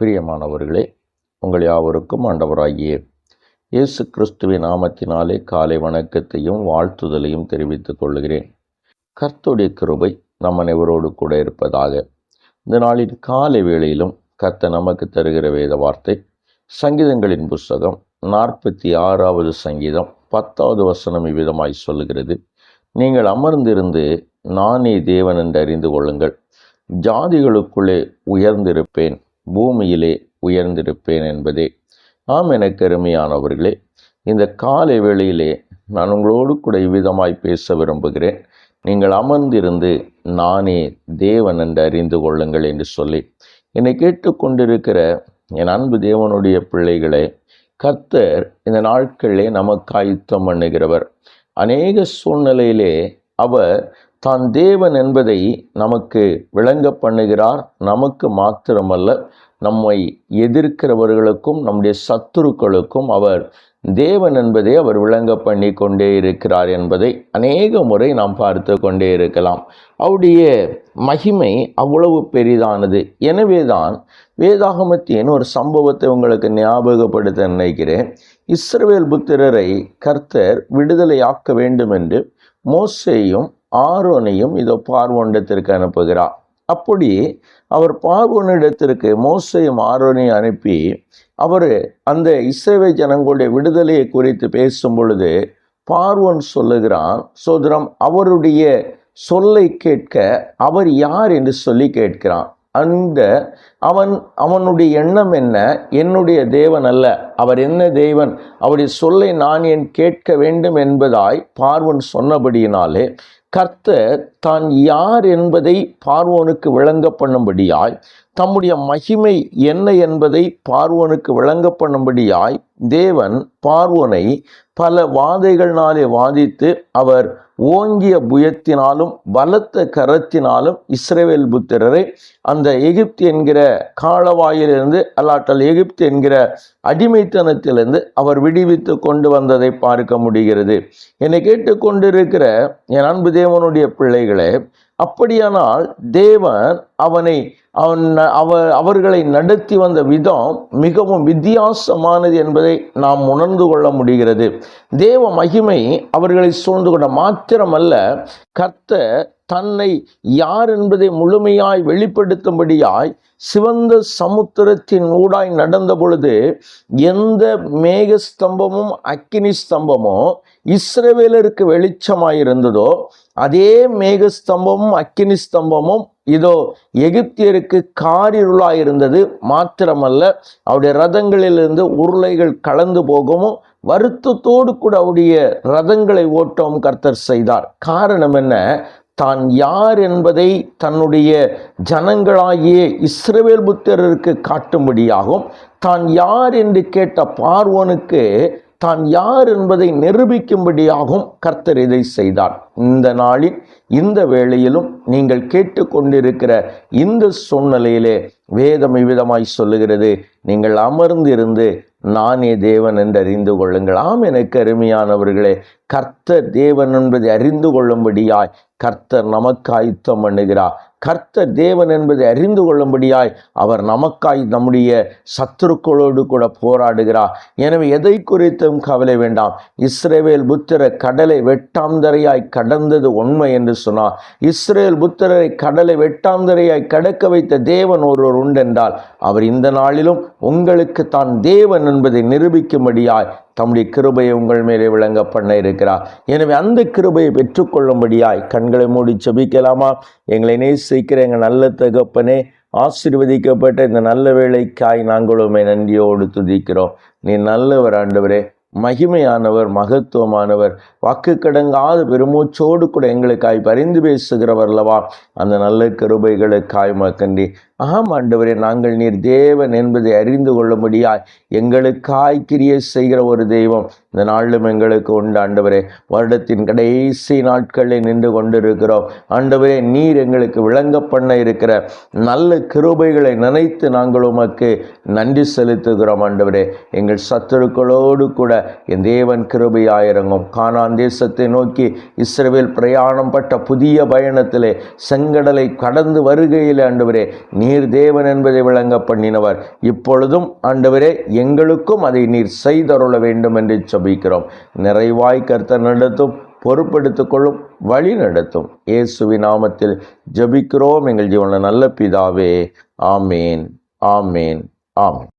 பிரியமானவர்களே உங்கள் யாவருக்கும் ஆண்டவராகிய இயேசு கிறிஸ்துவின் நாமத்தினாலே காலை வணக்கத்தையும் வாழ்த்துதலையும் தெரிவித்துக் கொள்கிறேன். கர்த்துடைய கிருபை நம் அனைவரோடு கூட இருப்பதாக. இந்த நாளின் காலை வேளையிலும் கர்த்த நமக்கு தருகிற வேத வார்த்தை சங்கீதங்களின் புஸ்தகம் நாற்பத்தி ஆறாவது சங்கீதம் பத்தாவது வசனம் இவ்விதமாய் சொல்லுகிறது. நீங்கள் அமர்ந்திருந்து நானே தேவன் என்று அறிந்து கொள்ளுங்கள். ஜாதிகளுக்குள்ளே உயர்ந்திருப்பேன். பூமியிலே உயர்ந்திருப்பேன் என்பதே. ஆம் எனக்கு அருமையானவர்களே இந்த காலை வேளையிலே நான் உங்களோடு கூட இவ்விதமாய் பேச விரும்புகிறேன். நீங்கள் அமர்ந்திருந்து நானே தேவன் என்று அறிந்து கொள்ளுங்கள் என்று சொல்லி என்னை கேட்டுக்கொண்டிருக்கிற என் அன்பு தேவனுடைய பிள்ளைகளை கர்த்தர் இந்த நாட்களிலே நமக்கு ஆயுத்தம் பண்ணுகிறவர். அநேக சூழ்நிலையிலே அவர் தான் தேவன் என்பதை நமக்கு விளங்க பண்ணுகிறார். நமக்கு மாத்திரமல்ல நம்மை எதிர்க்கிறவர்களுக்கும் நம்முடைய சத்துருக்களுக்கும் அவர் தேவன் என்பதை அவர் விளங்க பண்ணி கொண்டே இருக்கிறார் என்பதை அநேக முறை நாம் பார்த்து கொண்டே இருக்கலாம். அவருடைய மகிமை அவ்வளவு பெரிதானது. எனவேதான் வேதாகமத்தின் ஒரு சம்பவத்தை உங்களுக்கு ஞாபகப்படுத்த நினைக்கிறேன். இஸ்ரவேல் புத்திரரை கர்த்தர் விடுதலையாக்க வேண்டும் என்று மோசேயும் ஆரோனையும் இதோ பார்வோனிடத்திற்கு அனுப்புகிறார். அப்படி அவர் பார்வோனிடத்திற்கு மோசையும் ஆரோனையும் அனுப்பி அவர் அந்த இசைவை ஜனங்களுடைய விடுதலையை குறித்து பேசும் பொழுது பார்வன் சொல்லுகிறான் சோதரம் அவருடைய சொல்லை கேட்க அவர் யார் என்று சொல்லி கேட்கிறான். அந்த அவன் அவனுடைய எண்ணம் என்ன? என்னுடைய தேவன் அல்ல. அவர் என்ன தேவன்? அவருடைய சொல்லை நான் என் கேட்க வேண்டும் என்பதாய் பார்வன் சொன்னபடியினாலே கர்த்தர் தான் யார் என்பதை பார்வோனுக்கு விளங்க பண்ணும்படியாய் தம்முடைய மகிமை என்ன என்பதை பார்வோனுக்கு விளங்க பண்ணும்படியாய் தேவன் பார்வோனை பல வாதைகள்னாலே வாதித்து அவர் ஓங்கிய புயத்தினாலும் பலத்த கரத்தினாலும் இஸ்ரேவேல் புத்திரரை அந்த எகிப்து என்கிற காலவாயிலிருந்து அல்லாட்டல் எகிப்து என்கிற அடிமைத்தனத்திலிருந்து அவர் விடுவித்து கொண்டு வந்ததை பார்க்க முடிகிறது. என்னை கேட்டுக்கொண்டிருக்கிற என் அன்பு தேவனுடைய பிள்ளைகளே அப்படியானால் தேவன் அவனை அவன் அவ அவர்களை நடத்தி வந்த விதம் மிகவும் வித்தியாசமானது என்பதை நாம் உணர்ந்து கொள்ள முடிகிறது. தேவ மகிமை அவர்களை சூழ்ந்து கொண்ட மாத்திரமல்ல கர்த்த தன்னை யார் என்பதை முழுமையாய் வெளிப்படுத்தும்படியாய் சிவந்த சமுத்திரத்தின் ஊடாய் நடந்த பொழுது எந்த மேக ஸ்தம்பமும் அக்கினி ஸ்தம்பமோ இஸ்ரவேலருக்கு வெளிச்சமாயிருந்ததோ அதே மேக ஸ்தம்பமும் அக்கினி ஸ்தம்பமும் இதோ எகிப்தியருக்கு காரிருளாக இருந்தது மாத்திரமல்ல அவருடைய ரதங்களிலிருந்து உருளைகள் கலந்து போகவும் வருத்தத்தோடு கூட அவருடைய ரதங்களை ஓட்டவும் கர்த்தர் செய்தார். காரணம் என்ன? தான் யார் என்பதை தன்னுடைய ஜனங்களாகிய இஸ்ரவேல் புத்தருக்கு காட்டும்படியாகும். தான் யார் என்று கேட்ட பார்வோனுக்கு தான் யார் என்பதை நிரூபிக்கும்படியாகவும் கர்த்தர் இதை செய்தார். இந்த நாளில் இந்த வேளையிலும் நீங்கள் கேட்டுக்கொண்டிருக்கிற இந்த சூழ்நிலையிலே வேதம் விதமாய் சொல்லுகிறது. நீங்கள் அமர்ந்திருந்து நானே தேவன் என்று அறிந்து கொள்ளுங்கள். ஆம் எனக்கு அருமையானவர்களே கர்த்தர் தேவன் என்பதை அறிந்து கொள்ளும்படியாய் கர்த்தர் நமக்கு ஆயுத்தம் பண்ணுகிறார். கர்த்த தேவன் என்பதை அறிந்து கொள்ளும்படியாய் அவர் நமக்காய் நம்முடைய சத்துருக்களோடு கூட போராடுகிறார். எனவே எதை குறித்தும் கவலை வேண்டாம். இஸ்ரேவேல் புத்திர கடலை வெட்டாந்தரையாய் கடந்தது உண்மை என்று சொன்னார். இஸ்ரேல் புத்திரரை கடலை வெட்டாந்தரையாய் கடக்க வைத்த தேவன் ஒருவர் உண்டென்றால் அவர் இந்த நாளிலும் உங்களுக்கு தான் தேவன் என்பதை நிரூபிக்கும்படியாய் தம்முடைய கிருபையை உங்கள் மேலே விளங்க பண்ண இருக்கிறார். எனவே அந்த கிருபையை பெற்றுக்கொள்ளும்படியாய் கண்களை மூடி செபிக்கலாமா எங்களை நேசிக்கிற எங்கள் நல்ல தகப்பனே ஆசீர்வதிக்கப்பட்ட இந்த நல்ல வேலைக்காய் நாங்களுமே நன்றியோடு துதிக்கிறோம். நீ நல்லவர் ஆண்டவரே மகிமையானவர் மகத்துவமானவர் வாக்கு கடங்காத பெருமூச்சோடு கூட எங்களுக்காய் பரிந்து பேசுகிறவர்லவா அந்த நல்ல கிருபைகளுக்காய் மக்கண்டி ஆம் ஆண்டவரே நாங்கள் நீர் தேவன் என்பதை அறிந்து கொள்ளும்படியாய் எங்களுக்காய் கிரியை செய்கிற ஒரு தெய்வம். இந்த நாளிலும் எங்களுக்கு உண்டு. ஆண்டவரே வருடத்தின் கடைசி நாட்களில் நின்று கொண்டிருக்கிறோம். ஆண்டவரே நீர் எங்களுக்கு விளங்க பண்ண இருக்கிற நல்ல கிருபைகளை நினைத்து நாங்கள் உமக்கு நன்றி செலுத்துகிறோம். ஆண்டவரே எங்கள் சத்துருக்களோடு கூட என் தேவன் கிருபையாயிரங்கும் கானான் தேசத்தை நோக்கி இஸ்ரேல் பிரயாணம் பட்ட புதிய பயணத்திலே செங்கடலை கடந்து வருகையில் ஆண்டவரே நீர் தேவன் என்பதை விளங்க பண்ணினவர். இப்பொழுதும் ஆண்டவரே எங்களுக்கும் அதை நீர் செய்தருள வேண்டும் என்று ஜபிக்கிறோம் நிறைவாய் கர்த்தர் நடத்தும் பொறுப்பெடுத்துக் கொள்ளும் வழி நடத்தும். இயேசுவி நாமத்தில் ஜபிக்கிறோம். எங்கள் ஜீவனில் நல்ல பிதாவே ஆமேன் ஆமேன் ஆமேன்.